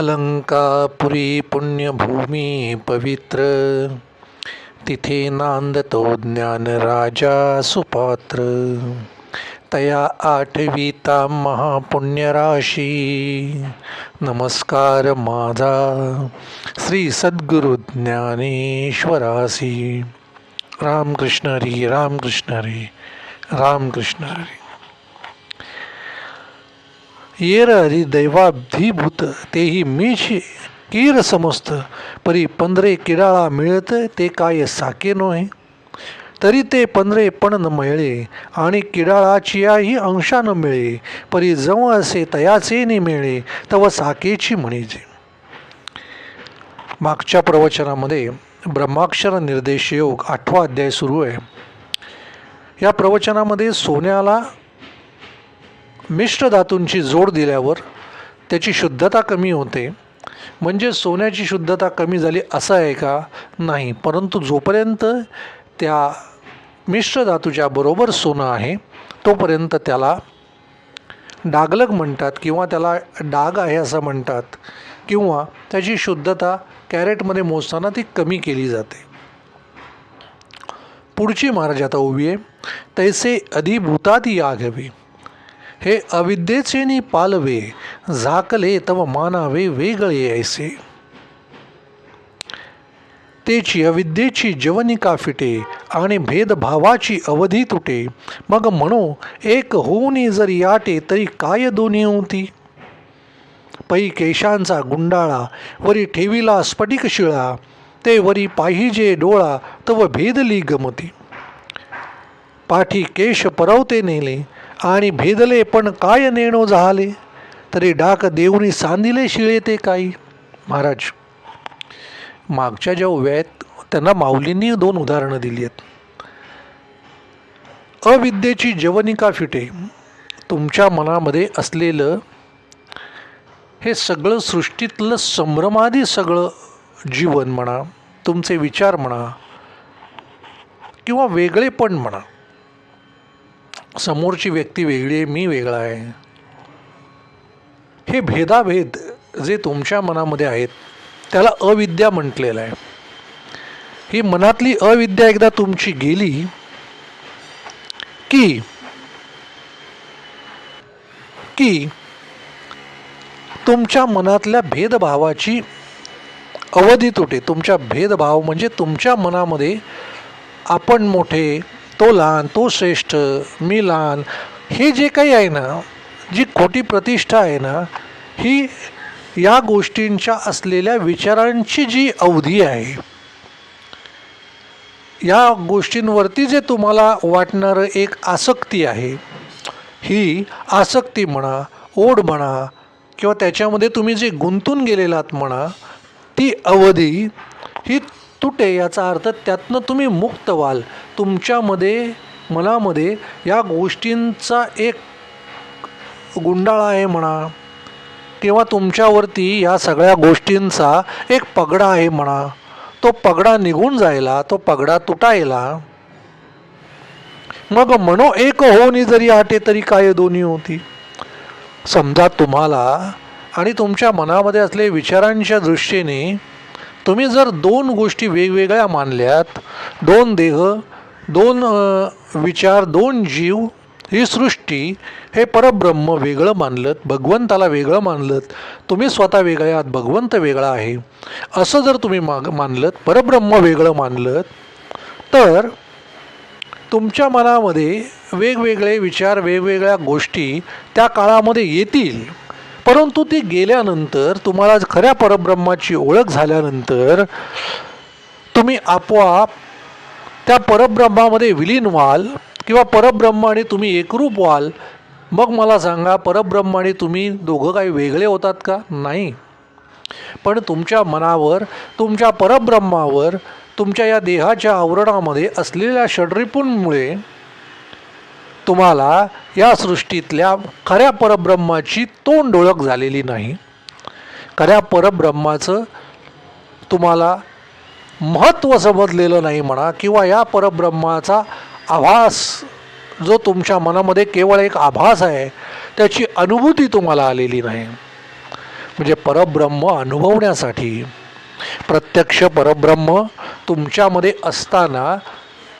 अलंकापुरी पुण्यभूमी पवित्र। तिथे नांदतो ज्ञान राजा सुपात्र। तया आठवीता महापुण्यराशी। नमस्कार माझा श्री सद्गुरु ज्ञानेश्वरासी। रामकृष्ण हरी रामकृष्ण हरी रामकृष्ण हरी। येर हरी दैवाभिभूत तेही मीच कीर समस्त. परी पंधरे किडाळा मिळत ते काय साके नोहे? तरी ते पंधरे पण न मिळे आणि किडाळाचियाही अंशा न मिळे. परी जव असे तयाचे नि मिळे तव साकेची म्हणजे. मागच्या प्रवचनामध्ये ब्रह्माक्षर निर्देश योग आठवा अध्याय सुरू आहे. या प्रवचनामध्ये सोन्याला मिश्र धातूंची जोड दिल्यावर त्याची शुद्धता कमी होते. म्हणजे सोन्याची शुद्धता कमी झाली असं आहे का? नाही. परंतु जोपर्यंत त्या मिश्र धातूच्या बरोबर सोनं आहे तोपर्यंत त्याला डागलग म्हणतात किंवा त्याला डाग आहे असं म्हणतात किंवा त्याची शुद्धता कॅरेटमध्ये मोजताना ती कमी केली जाते. पुढची महाराज आता उभी आहे. तैसे अधिभूतात याघवे. हे अविद्येचे नि पालवे झाकले तव मानावे वेगळे ऐसे तेची अविद्येची जवनिका फिटे आणि भेदभावाची अवधी तुटे मग म्हणू एक होऊनी जरी याटे तरी काय दोन्ही होती पै केशांचा गुंडाळा वरी ठेविला स्फटिक शिळा ते वरी पाहिजे डोळा तव भेदली गमती पाठी केश परवते नेले आणि भेदले पण काय नेणो झाले? तरी डाक देऊनी सांदिले शिळे ते काही. महाराज मागच्या ज्या उभ्या आहेत त्यांना माऊलींनी दोन उदाहरणं दिली आहेत. अविद्येची जवनिका फिटे. तुमच्या मनामध्ये असलेलं हे सगळं सृष्टीतलं संभ्रमादी सगळं जीवन म्हणा तुमचे विचार म्हणा किंवा वेगळेपण म्हणा समोरची व्यक्ती वेगळी आहे मी वेगळा आहे. हे भेदाभेद जे तुमच्या मनामध्ये आहेत त्याला अविद्या म्हटलेलं आहे. ही मनातली अविद्या एकदा तुमची गेली की की तुमच्या मनातल्या भेदभावाची अवधी तुटे. तुमच्या भेदभाव म्हणजे तुमच्या मनामध्ये आपण मोठे तो लहान तो श्रेष्ठ मी लहान हे जे काही आहे ना जी खोटी प्रतिष्ठा आहे ना ही या गोष्टींच्या असलेल्या विचारांची जी अवधी आहे या गोष्टींवरती जे तुम्हाला वाटणारं एक आसक्ती आहे ही आसक्ती म्हणा ओढ म्हणा किंवा त्याच्यामध्ये तुम्ही जे गुंतून गेलेलात म्हणा ती अवधी ही तुटे याचा अर्थ त्यातनं तुम्ही मुक्त व्हाल. तुमच्यामध्ये मनामध्ये या गोष्टींचा एक गुंडाळा आहे म्हणा किंवा तुमच्यावरती या सगळ्या गोष्टींचा एक पगडा आहे म्हणा. तो पगडा निघून जायला तो पगडा तुटायला मग मनो एक होनी जरी आटे तरी काय दोन्ही होती? समजा तुम्हाला आणि तुमच्या मनामध्ये असले विचारांच्या दृष्टीने तुम्ही जर दोन गोष्टी वेगवेगळ्या मानल्यात दोन देह दोन विचार दोन जीव ही सृष्टी हे परब्रह्म वेगळं मानलं भगवंताला वेगळं मानलं तुम्ही स्वतः वेगळे आहात भगवंत वेगळा आहे. असं जर तुम्ही माग मानलं परब्रह्म वेगळं मानलं तर तुमच्या मनामध्ये वेगवेगळे विचार वेगवेगळ्या गोष्टी त्या काळामध्ये येतील. परंतु ती गेल्यानंतर तुम्हाला खऱ्या परब्रह्माची ओळख झाल्यानंतर तुम्ही आपोआप त्या परब्रह्मामध्ये विलीन व्हाल किंवा परब्रह्माने आणि तुम्ही एकरूप व्हाल. मग मला सांगा परब्रह्माने आणि तुम्ही दोघं काही वेगळे होतात का? नाही. पण तुमच्या मनावर तुमच्या परब्रह्मावर तुमच्या या देहाच्या आवरणामध्ये असलेल्या षड्रिपूंमुळे तुम्हाला या सृष्टीतल्या खऱ्या परब्रह्माची तोंड ओळख झालेली नाही. खऱ्या परब्रह्माचं तुम्हाला महत्त्व समजलेलं नाही म्हणा किंवा या परब्रह्माचा आभास जो तुमच्या मनामध्ये केवळ एक आभास आहे त्याची अनुभूती तुम्हाला आलेली नाही. म्हणजे परब्रह्म अनुभवण्यासाठी प्रत्यक्ष परब्रह्म तुमच्यामध्ये असताना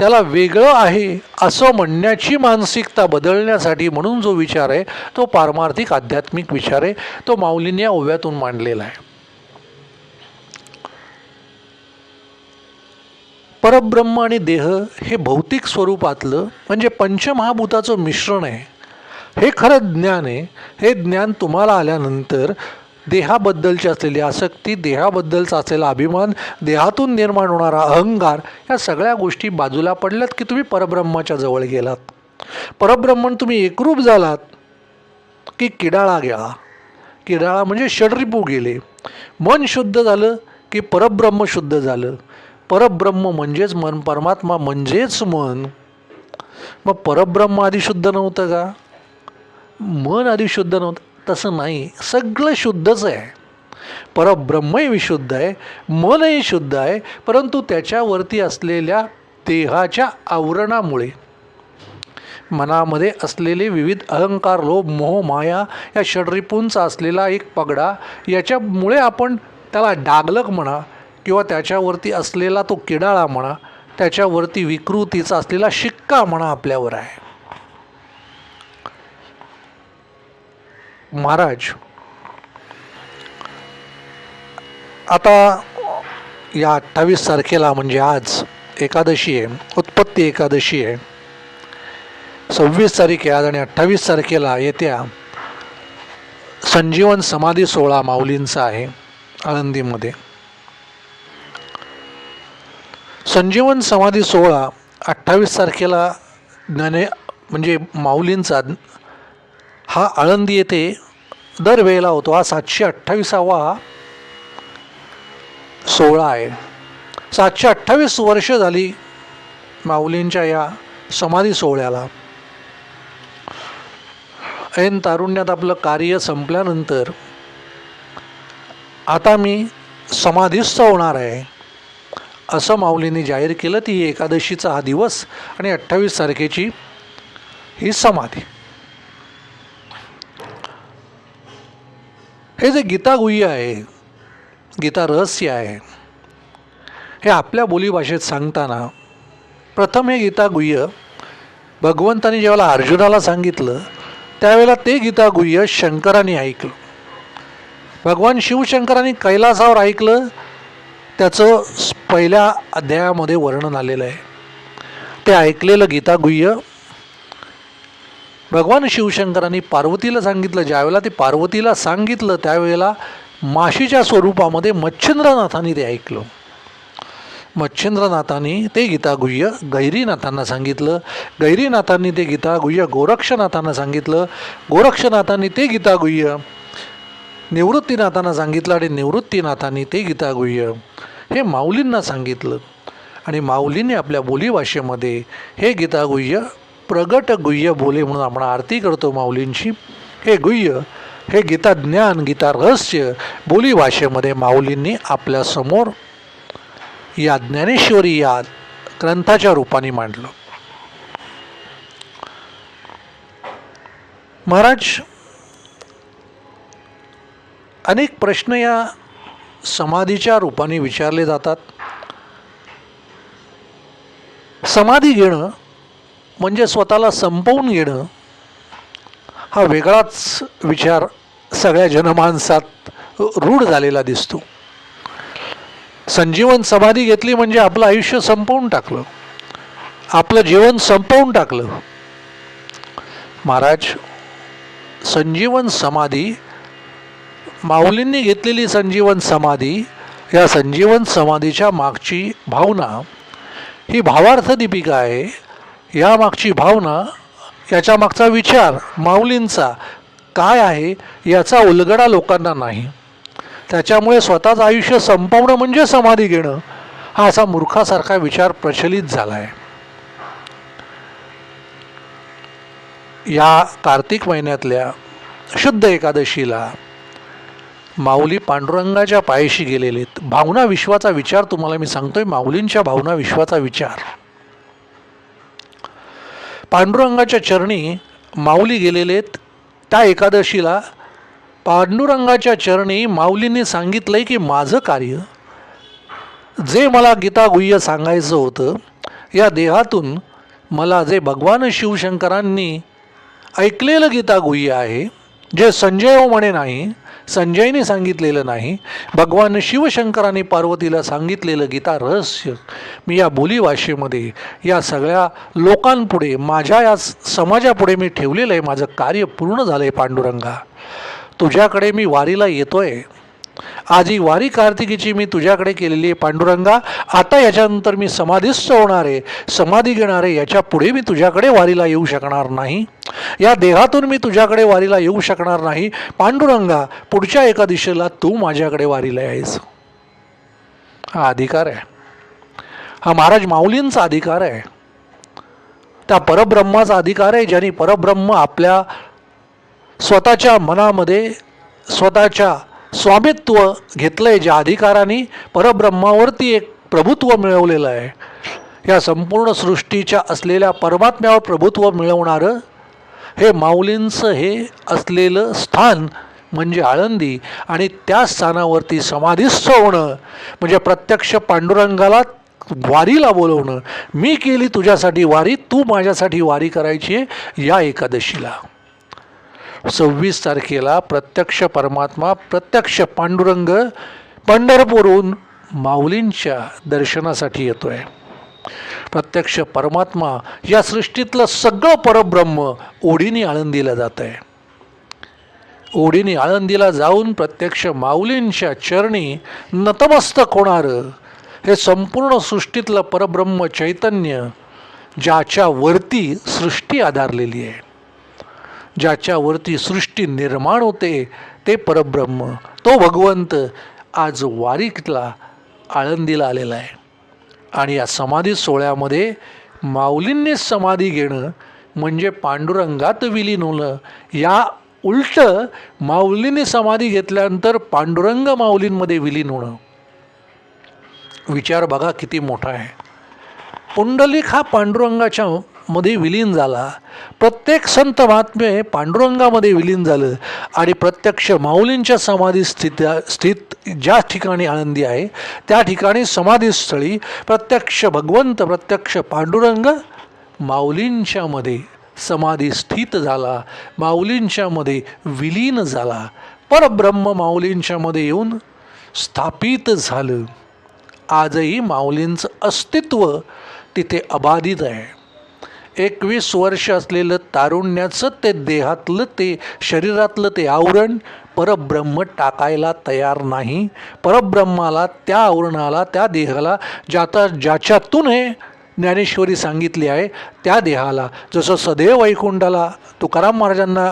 त्याला वेगळं आहे असं म्हणण्याची मानसिकता बदलण्यासाठी म्हणून जो विचार आहे तो पारमार्थिक आध्यात्मिक विचार आहे तो माऊलीने या ओव्यातून मांडलेला आहे. परब्रह्म आणि देह हे भौतिक स्वरूपातलं म्हणजे पंचमहाभूताचं मिश्रण आहे. हे खरं ज्ञान आहे. हे ज्ञान तुम्हाला आल्यानंतर देहाबद्दलची असलेली आसक्ती देहाबद्दलचा असलेला अभिमान देहातून निर्माण होणारा अहंकार या सगळ्या गोष्टी बाजूला पडल्यात की तुम्ही परब्रह्माच्या जवळ गेलात. परब्रह्मण तुम्ही एकरूप झालात की किडाळा गेला किडाळा म्हणजे षडरिपू गेले. मन शुद्ध झालं की परब्रह्म शुद्ध झालं. परब्रह्म म्हणजेच मन परमात्मा म्हणजेच मन. मग परब्रह्म आधी शुद्ध नव्हतं का? मन आधी शुद्ध नव्हतं. तसं नाही. सगळं शुद्धच आहे. परब्रह्मही विशुद्ध आहे मनही शुद्ध आहे परंतु त्याच्यावरती असलेल्या देहाच्या आवरणामुळे मनामध्ये असलेले विविध अहंकार लोभ मोह माया या षडरिपूंचा असलेला एक पगडा याच्यामुळे आपण त्याला डागलक म्हणा किंवा त्याच्यावरती असलेला तो किडाळा म्हणा त्याच्यावरती विकृतीचा असलेला शिक्का म्हणा आपल्यावर आहे. महाराज आता या अठ्ठावीस तारखेला म्हणजे आज एकादशी आहे उत्पत्ती एकादशी आहे. सव्वीस तारीख आहे आज आणि अठ्ठावीस तारखेला येत्या संजीवन समाधी सोहळा माऊलींचा आहे आळंदीमध्ये. संजीवन समाधी सोहळा अठ्ठावीस तारखेला ज्ञाने म्हणजे माऊलींचा हा आळंदी येथे दरवेळेला होतो. हा सातशे अठ्ठावीसावा सोहळा आहे. सातशे अठ्ठावीस वर्ष झाली माऊलींच्या या समाधी सोहळ्याला. ऐन तारुण्यात आपलं कार्य संपल्यानंतर आता मी समाधीस्थ होणार आहे. असं माऊलींनी जाहीर केलं. ती एकादशीचा हा दिवस आणि अठ्ठावीस तारखेची ही समाधी. हे जे गीता गुह्य आहे गीता रहस्य आहे हे आपल्या बोलीभाषेत सांगताना प्रथम हे गीता गुह्य भगवंतानी जेव्हा अर्जुनाला सांगितलं त्यावेळेला ते गीता गुह्य शंकरांनी ऐकलं. भगवान शिवशंकरांनी कैलासावर ऐकलं त्याचं पहिल्या अध्यायामध्ये वर्णन आलेलं आहे. ते ऐकलेलं गीता गुह्य भगवान शिवशंकरांनी पार्वतीला सांगितलं ज्यावेळेला ते पार्वतीला सांगितलं त्यावेळेला माशीच्या स्वरूपामध्ये मच्छिंद्रनाथांनी ते ऐकलं. मच्छिंद्रनाथांनी ते गीतागुह्य गैरीनाथांना सांगितलं गैरीनाथांनी ते गीतागुह्य गोरक्षनाथांना सांगितलं गोरक्षनाथांनी ते गीतागुह्य निवृत्तीनाथांना सांगितलं आणि निवृत्तीनाथांनी ते गीतागुह्य हे माऊलींना सांगितलं. आणि माऊलींनी आपल्या बोलीभाषेमध्ये हे गीतागुह्य प्रगट गुह्य बोले म्हणून आपण आरती करतो माऊलींची. हे गुह्य हे गीता ज्ञान गीता रहस्य बोलीभाषेमध्ये माऊलींनी आपल्यासमोर या ज्ञानेश्वरी या ग्रंथाच्या रूपाने मांडलं. महाराज अनेक प्रश्न या समाधीच्या रूपाने विचारले जातात. समाधी घेणं म्हणजे स्वतःला संपवून घेणं हा वेगळाच विचार सगळ्या जनमानसात रूढ झालेला दिसतो. संजीवन समाधी घेतली म्हणजे आपलं आयुष्य संपवून टाकलं. आपलं जीवन संपवून टाकलं. महाराज संजीवन समाधी माऊलींनी घेतलेली संजीवन समाधी या संजीवन समाधीच्या मागची भावना ही भावार्थ दीपिका आहे. यामागची भावना याच्या मागचा विचार माऊलींचा काय आहे याचा उलगडा लोकांना नाही. त्याच्यामुळे स्वतःचं आयुष्य संपवणं म्हणजे समाधी घेणं हा असा मूर्खासारखा विचार प्रचलित झाला आहे या कार्तिक महिन्यातल्या शुद्ध एकादशीला माऊली पांडुरंगाच्या पायशी गेलेले आहेत भावना विश्वाचा विचार तुम्हाला मी सांगतोय माऊलींच्या भावना विश्वाचा विचार. पांडुरंगाच्या चरणी माऊली गेलेले आहेत. त्या एकादशीला पांडुरंगाच्या चरणी माऊलींनी सांगितलंय की माझं कार्य जे मला गीतागुह्य सांगायचं होतं या देहातून मला जे भगवान शिवशंकरांनी ऐकलेलं गीतागुह्य आहे जे संजय हो म्हणे नाही संजयने सांगितलेलं नाही भगवान शिवशंकरांनी पार्वतीला सांगितलेलं गीता रहस्य. मी या बोलीभाषेमध्ये या सगळ्या लोकांपुढे माझ्या या समाजापुढे मी ठेवलेलं आहे माझं कार्य पूर्ण झालं आहे पांडुरंगा. तुझ्याकडे मी वारीला येतोय आजी वारी कार्तिकीची मी तुझ्याकडे केलेली आहे पांडुरंगा. आता याच्यानंतर मी समाधीस्थ होणार आहे. समाधी घेणार आहे. याच्यापुढे मी तुझ्याकडे वारीला येऊ शकणार नाही. या देहातून मी तुझ्याकडे वारीला येऊ शकणार नाही. पांडुरंगा पुढच्या एका दिशेला तू माझ्याकडे वारीला यायस हा अधिकार आहे. हा महाराज माऊलींचा अधिकार आहे. त्या परब्रह्माचा अधिकार आहे ज्यांनी परब्रह्म आपल्या स्वतःच्या मनामध्ये स्वतःच्या स्वामित्व घेतलं आहे ज्या अधिकाराने परब्रह्मावरती एक प्रभुत्व मिळवलेलं आहे. या संपूर्ण सृष्टीच्या असलेल्या परमात्म्यावर प्रभुत्व मिळवणारं हे माऊलींचं हे असलेलं स्थान म्हणजे आळंदी आणि त्या स्थानावरती समाधीस्थ होणं म्हणजे प्रत्यक्ष पांडुरंगाला वारीला बोलवणं. मी केली तुझ्यासाठी वारी तू माझ्यासाठी वारी करायची आहे या एकादशीला. सव्वीस तारखेला प्रत्यक्ष परमात्मा प्रत्यक्ष पांडुरंग पंढरपूरहून माऊलींच्या दर्शनासाठी येतो आहे प्रत्यक्ष परमात्मा या सृष्टीतलं सगळं परब्रह्म ओढीने आळंदीला जात आहे ओढीने आळंदीला जाऊन प्रत्यक्ष माऊलींच्या चरणी नतमस्तक होणारं हे संपूर्ण सृष्टीतलं परब्रह्म चैतन्य ज्याच्यावरती सृष्टी आधारलेली आहे. ज्याच्यावरती सृष्टी निर्माण होते ते परब्रह्म. तो भगवंत आज वारीकला आळंदीला आलेला आहे. आणि या समाधी सोहळ्यामध्ये माऊलींनी समाधी घेणं म्हणजे पांडुरंगात विलीन होणं या उलट माऊलींनी समाधी घेतल्यानंतर पांडुरंग माऊलींमध्ये विलीन होणं. विचार बघा किती मोठा आहे. पुंडलिक हा पांडुरंगाच्या मध्ये विलीन झाला. प्रत्येक संत महात्मे पांडुरंगामध्ये विलीन झालं आणि प्रत्यक्ष माऊलींच्या समाधी स्थित स्थित ज्या ठिकाणी आनंदी आहे त्या ठिकाणी समाधीस्थळी प्रत्यक्ष भगवंत प्रत्यक्ष पांडुरंग माऊलींच्यामध्ये समाधी स्थित झाला. माऊलींच्यामध्ये विलीन झाला. परब्रह्म माऊलींच्यामध्ये येऊन स्थापित झालं. आजही माऊलींचं अस्तित्व तिथे अबाधित आहे. एकवीस वर्ष असलेलं तारुण्याचं ते देहातलं ते शरीरातलं ते आवरण परब्रह्म टाकायला तयार नाही. परब्रह्माला त्या आवरणाला त्या देहाला ज्याता ज्याच्यातून हे ज्ञानेश्वरी सांगितली आहे त्या देहाला. जसं सदैव वैकुंठाला तुकाराम महाराजांना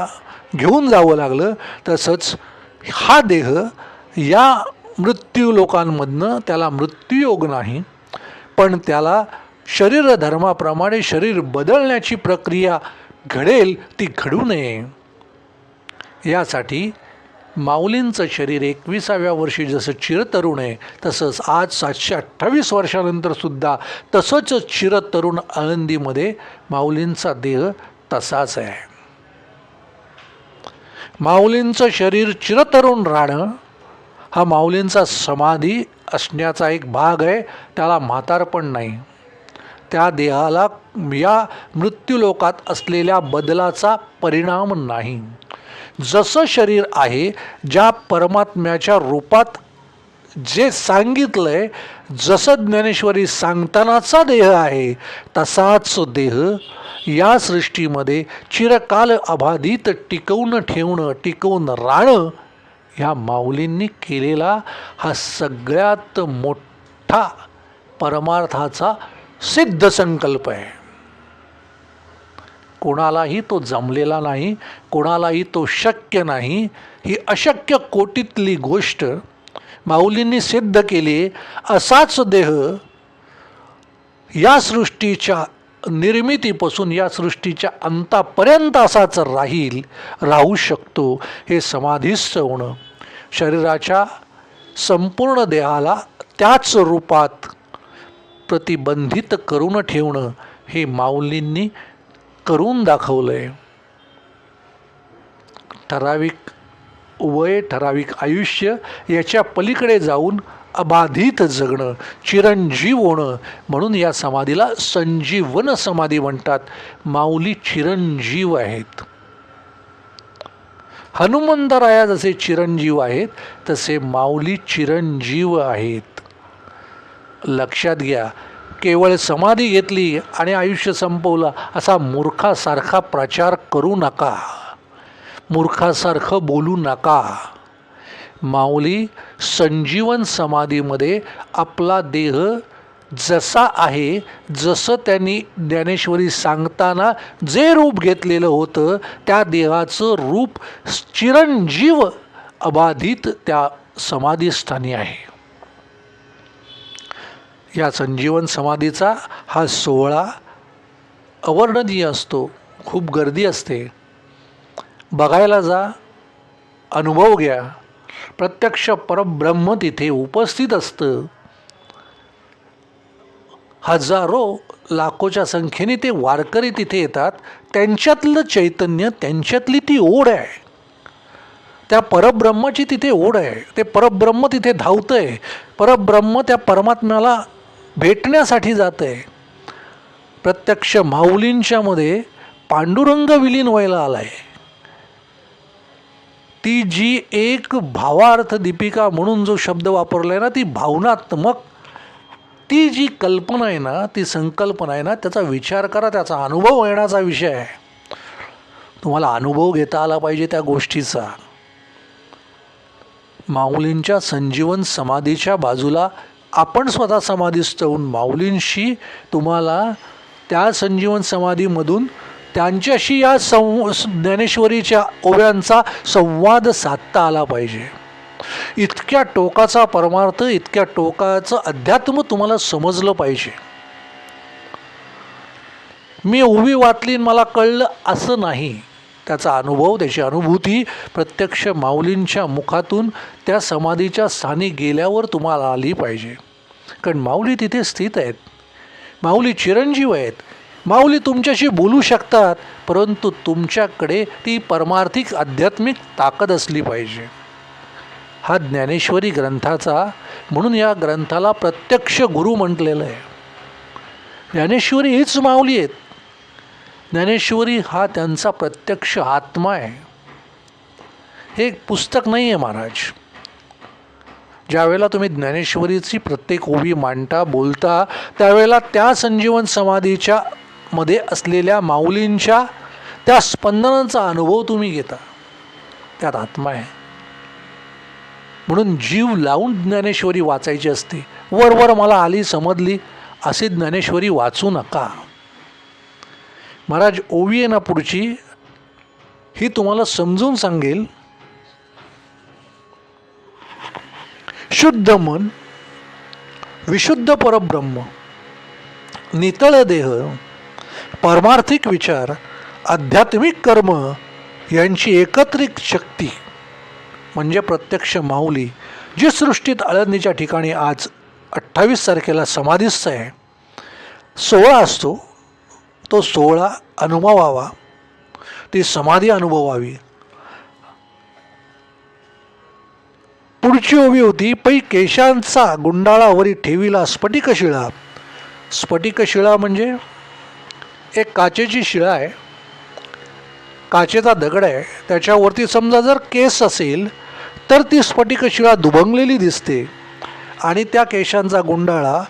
घेऊन जावं लागलं तसंच हा देह या मृत्यू लोकांमधनं त्याला मृत्यूयोग नाही पण त्याला शरीर धर्माप्रमाणे शरीर बदलण्याची प्रक्रिया घडेल ती घडू नये. यासाठी माऊलींचं शरीर एकविसाव्या वर्षी जसं चिरतरुण आहे तसंच आज सातशे अठ्ठावीस वर्षानंतरसुद्धा तसंच चिरतरुण आळंदीमध्ये माऊलींचा देह तसाच आहे. माऊलींचं शरीर चिरतरुण राहणं हा माऊलींचा समाधी असण्याचा एक भाग आहे त्याला म्हातारपण नाही. त्या देहाला या मृत्यूलोकात असलेल्या बदलाचा परिणाम नाही. जसं शरीर आहे ज्या परमात्म्याच्या रूपात जे सांगितलं आहे जसं ज्ञानेश्वरी सांगतानाचा देह आहे तसाच देह या सृष्टीमध्ये चिरकाल अबाधित टिकवून ठेवणं टिकवून राहणं ह्या माऊलींनी केलेला हा सगळ्यात मोठा परमार्थाचा सिद्ध संकल्प आहे. कोणालाही तो जमलेला नाही कोणालाही तो शक्य नाही ही अशक्य कोटीतली गोष्ट माऊलींनी सिद्ध केली. असाच देह या सृष्टीच्या निर्मितीपासून या सृष्टीच्या अंतापर्यंत असाच राहील राहू शकतो हे समाधीस्थ होणं. शरीराच्या संपूर्ण देहाला त्याच रूपात प्रतिबंधित करून ठेवणं हे माऊलींनी करून दाखवलं आहे ठराविक वय ठराविक आयुष्य याच्या पलीकडे जाऊन अबाधित जगणं चिरंजीव होणं म्हणून या समाधीला संजीवन समाधी म्हणतात. माऊली चिरंजीव आहेत. हनुमंतराया जसे चिरंजीव आहेत तसे माऊली चिरंजीव आहेत. लक्षात घ्या. केवळ समाधी घेतली आणि आयुष्य संपवलं असा मूर्खासारखा प्रचार करू नका. मूर्खासारखं बोलू नका. माऊली संजीवन समाधीमध्ये आपला देह जसा आहे जसं त्यांनी ज्ञानेश्वरी सांगताना जे रूप घेतलेलं होतं त्या देहाचं रूप चिरंजीव अबाधित त्या समाधीस्थानी आहे. या संजीवन समाधीचा हा सोहळा अवर्णनीय असतो खूप गर्दी असते. बघायला जा अनुभव घ्या. प्रत्यक्ष परब्रह्म तिथे उपस्थित असतं. हजारो लाखोच्या संख्येने ते वारकरी तिथे येतात. त्यांच्यातलं चैतन्य त्यांच्यातली ती ओढ आहे. त्या परब्रह्माची तिथे ओढ आहे. ते परब्रह्म तिथे धावतं आहे परब्रह्म त्या परमात्म्याला भेटण्यासाठी जातं आहे प्रत्यक्ष माऊलींच्यामध्ये पांडुरंग विलीन व्हायला आला आहे ती जी एक भावार्थ दीपिका म्हणून जो शब्द वापरला आहे ना ती भावनात्मक ती जी कल्पना आहे ना ती संकल्पना आहे ना त्याचा विचार करा त्याचा अनुभव येण्याचा विषय आहे. तुम्हाला अनुभव घेता आला पाहिजे त्या गोष्टीचा. माऊलींच्या संजीवन समाधीच्या बाजूला आपण स्वतः समाधीस्थ होऊन माऊलींशी तुम्हाला त्या संजीवन समाधीमधून त्यांच्याशी या संव ज्ञानेश्वरीच्या ओव्यांचा संवाद साधता आला पाहिजे. इतक्या टोकाचा परमार्थ इतक्या टोकाचं अध्यात्म तुम्हाला समजलं पाहिजे. मी उभी वाचली मला कळलं असं नाही. त्याचा अनुभव त्याची अनुभूती प्रत्यक्ष माऊलींच्या मुखातून त्या समाधीच्या स्थानी गेल्यावर तुम्हाला आली पाहिजे. कारण माऊली तिथे स्थित आहेत. माऊली चिरंजीव आहेत. माऊली तुमच्याशी बोलू शकतात परंतु तुमच्याकडे ती परमार्थिक आध्यात्मिक ताकद असली पाहिजे. हा ज्ञानेश्वरी ग्रंथाचा म्हणून या ग्रंथाला प्रत्यक्ष गुरु म्हटलेलं आहे. ज्ञानेश्वरी हीच माऊली आहेत. ज्ञानेश्वरी हा त्यांचा प्रत्यक्ष आत्मा आहे. हे एक पुस्तक नाही आहे महाराज. ज्यावेळेला तुम्ही ज्ञानेश्वरीची प्रत्येक ओवी मांडता बोलता त्यावेळेला त्या संजीवन समाधीच्या मध्ये असलेल्या माऊलींच्या त्या स्पंदनांचा अनुभव तुम्ही घेता. त्यात आत्मा आहे. म्हणून जीव लावून ज्ञानेश्वरी वाचायची असते. वर वर मला आली समजली असे ज्ञानेश्वरी वाचू नका. महाराज ओवी आहे ना पुढची. ही तुम्हाला समजून सांगेल. शुद्ध मन विशुद्ध परब्रह्म नितळ देह परमार्थिक विचार आध्यात्मिक कर्म यांची एकत्रित शक्ती म्हणजे प्रत्यक्ष माऊली जी सृष्टीत आळंदीच्या ठिकाणी आज अठ्ठावीस तारखेला समाधीस्थ आहे सोहळा असतो तो सोहळा अनुभवावा ती समाधी अनुभवावी. पुढची ओवी होती पै केशांचा गुंडाळावरी ठेवीला स्फटिक शिळा. स्फटिक शिळा म्हणजे एक काचेची शिळा आहे. काचेचा दगड आहे. त्याच्यावरती समजा जर केस असेल तर ती स्फटिक शिळा दुभंगलेली दिसते आणि त्या केशांचा गुंडाळा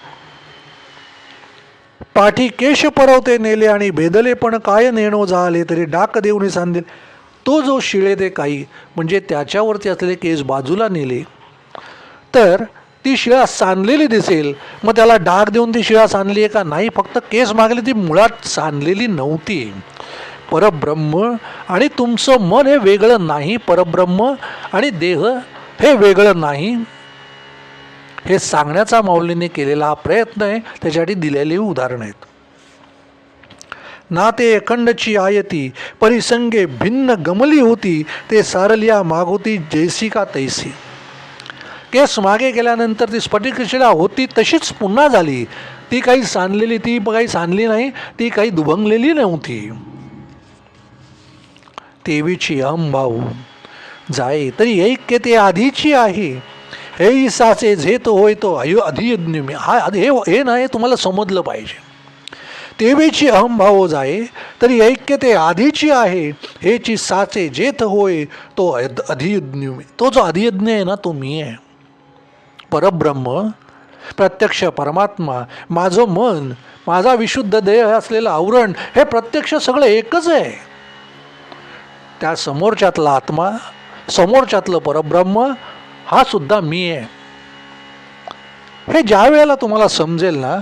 पाठी केश परवते नेले आणि भेदले पण काय नेणो झाले तरी डाक देऊन सांदेल तो जो शिळे दे काही म्हणजे त्याच्यावरती असलेले केस बाजूला नेले तर ती शिळा सांधलेली दिसेल. मग त्याला डाग देऊन ती शिळा सांधली आहे का? नाही फक्त केस मागली ती मुळात सांधलेली नव्हती. परब्रह्म आणि तुमचं मन हे वेगळं नाही परब्रह्म आणि देह हे वेगळं नाही. हे सांगण्याचा माऊलीने केलेला हा प्रयत्न आहे त्याच्यासाठी दिलेली उदाहरणं आहेत. ना ते अखंडची आयती परिसंगे भिन्न गमली होती ते सारलिया मागोती जैसी का तैसी. केस मागे गेल्यानंतर ती स्फटिकशिला होती तशीच पुन्हा झाली. ती काही सांडलेली ती काही सांडली नाही ती काही दुभंगलेली नव्हती. तेवीची अंबाऊ जाय तरी ऐक्य ते आधीची आहे. हे साचे झेत होय तो अयो अधियज्ञ मी हा हे हे नाही तुम्हाला समजलं पाहिजे. तेवेची अहमभाव जाय तरी ऐक्य ते आधीची आहे हेची साचे जेथ होय तो अधियज्ञ तो जो अधियज्ञ आहे ना तो मी आहे. परब्रह्म प्रत्यक्ष परमात्मा माझं मन माझा विशुद्ध देह असलेलं आवरण हे प्रत्यक्ष सगळं एकच आहे. त्या समोरच्यातला आत्मा समोरच्यातलं परब्रह्म हा सुद्धा मी आहे. हे ज्या वेळेला तुम्हाला समजेल ना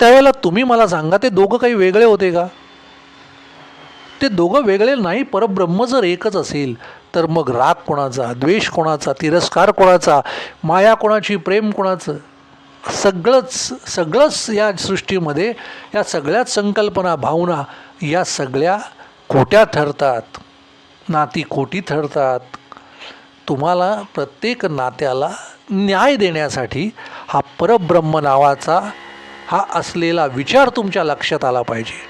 त्यावेळेला तुम्ही मला सांगा ते दोघं काही वेगळे होते का? ते दोघं वेगळे नाही परब्रह्म जर एकच असेल तर मग राग कोणाचा द्वेष कोणाचा तिरस्कार कोणाचा माया कोणाची प्रेम कोणाचं? सगळंच सगळंच या सृष्टीमध्ये या सगळ्याच संकल्पना भावना या सगळ्या खोट्या ठरतात. नाती खोटी ठरतात. तुम्हाला प्रत्येक नात्याला न्याय देण्यासाठी हा परब्रह्म नावाचा हा असलेला विचार तुमच्या लक्षात आला पाहिजे.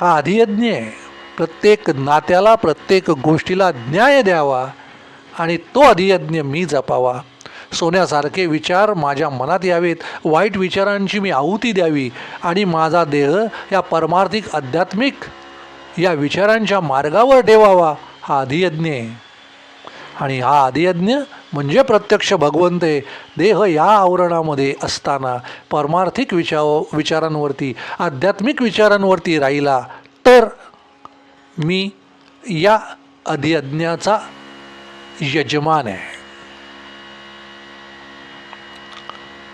हा अधियज्ञ आहे. प्रत्येक नात्याला प्रत्येक गोष्टीला न्याय द्यावा आणि तो अधियज्ञ मी जपावा. सोन्यासारखे विचार माझ्या मनात यावेत. वाईट विचारांची मी आहुती द्यावी आणि माझा देह या परमार्थिक आध्यात्मिक या विचारांच्या मार्गावर ठेवावा हा अधियज्ञ आहे. आणि हा आदियज्ञ म्हणजे प्रत्यक्ष भगवंत आहे. देह या आवरणामध्ये असताना परमार्थिक विचार विचारांवरती आध्यात्मिक विचारांवरती राहिला तर मी या अधियज्ञाचा यजमान आहे.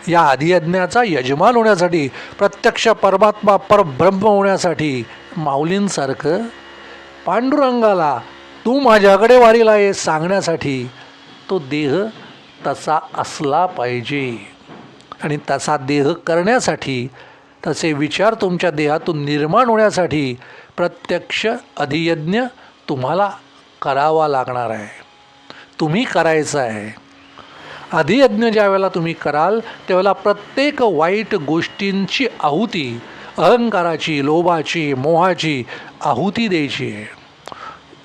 या अधियज्ञाचा यजमान होण्यासाठी प्रत्यक्ष परमात्मा परब्रह्म होण्यासाठी माऊलींसारखं पांडुरंगाला तू माझ्याकडे वारीला आहे सांगण्यासाठी. तो देह तसा असला पाहिजे. आणि तसा देह करण्यासाठी तसे विचार तुमच्या देहातून निर्माण होण्यासाठी प्रत्यक्ष अधियज्ञ तुम्हाला करावा लागणार आहे. तुम्ही करायचं आहे. अधियज्ञ ज्या वेळेला तुम्ही कराल त्यावेळेला प्रत्येक वाईट गोष्टींची आहुती अहंकाराची लोभाची मोहाची आहुती द्यायची आहे.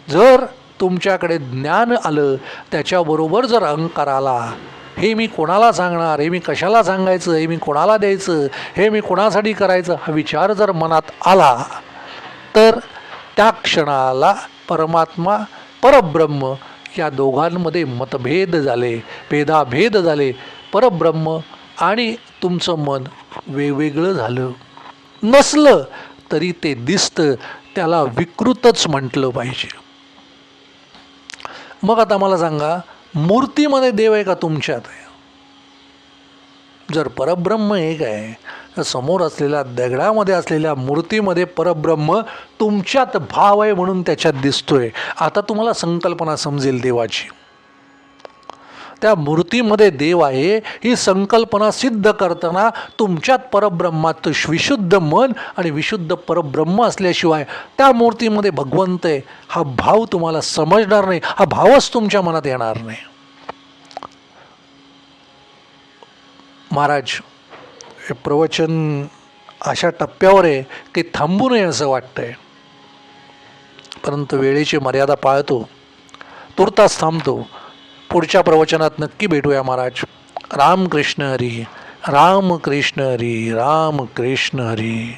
जर तुमच्याकडे ज्ञान आलं त्याच्याबरोबर जर अहंकार आला हे मी कोणाला सांगणार? हे मी कशाला सांगायचं? हे मी कोणाला द्यायचं? हे मी कोणासाठी करायचं? हा विचार जर मनात आला तर त्या क्षणाला परमात्मा परब्रह्म या दोघांमध्ये मतभेद झाले भेदाभेद झाले. परब्रह्म आणि तुमचं मन वेगवेगळं झालं. नसलं तरी ते दिसतं त्याला विकृतच म्हटलं पाहिजे. मग आता मला सांगा मूर्तीमध्ये देव आहे का तुमच्यात? आहे जर परब्रह्म एक आहे तर समोर असलेल्या दगडामध्ये असलेल्या मूर्तीमध्ये परब्रह्म तुमच्यात भाव आहे म्हणून त्याच्यात दिसतोय. आता तुम्हाला संकल्पना समजेल देवाची. त्या मूर्तीमध्ये देव आहे ही संकल्पना सिद्ध करताना तुमच्यात परब्रह्मात विशुद्ध मन आणि विशुद्ध परब्रह्म असल्याशिवाय त्या मूर्तीमध्ये भगवंत आहे हा भाव तुम्हाला समजणार नाही हा भावच तुमच्या मनात येणार नाही. महाराज हे प्रवचन अशा टप्प्यावर आहे की थांबू नये असं वाटतंय. परंतु वेळेची मर्यादा पाळतो तुर्तास थांबतो. पुढच्या प्रवचनात नक्की भेटूया महाराज. रामकृष्ण हरी राम कृष्ण हरी राम कृष्ण हरी.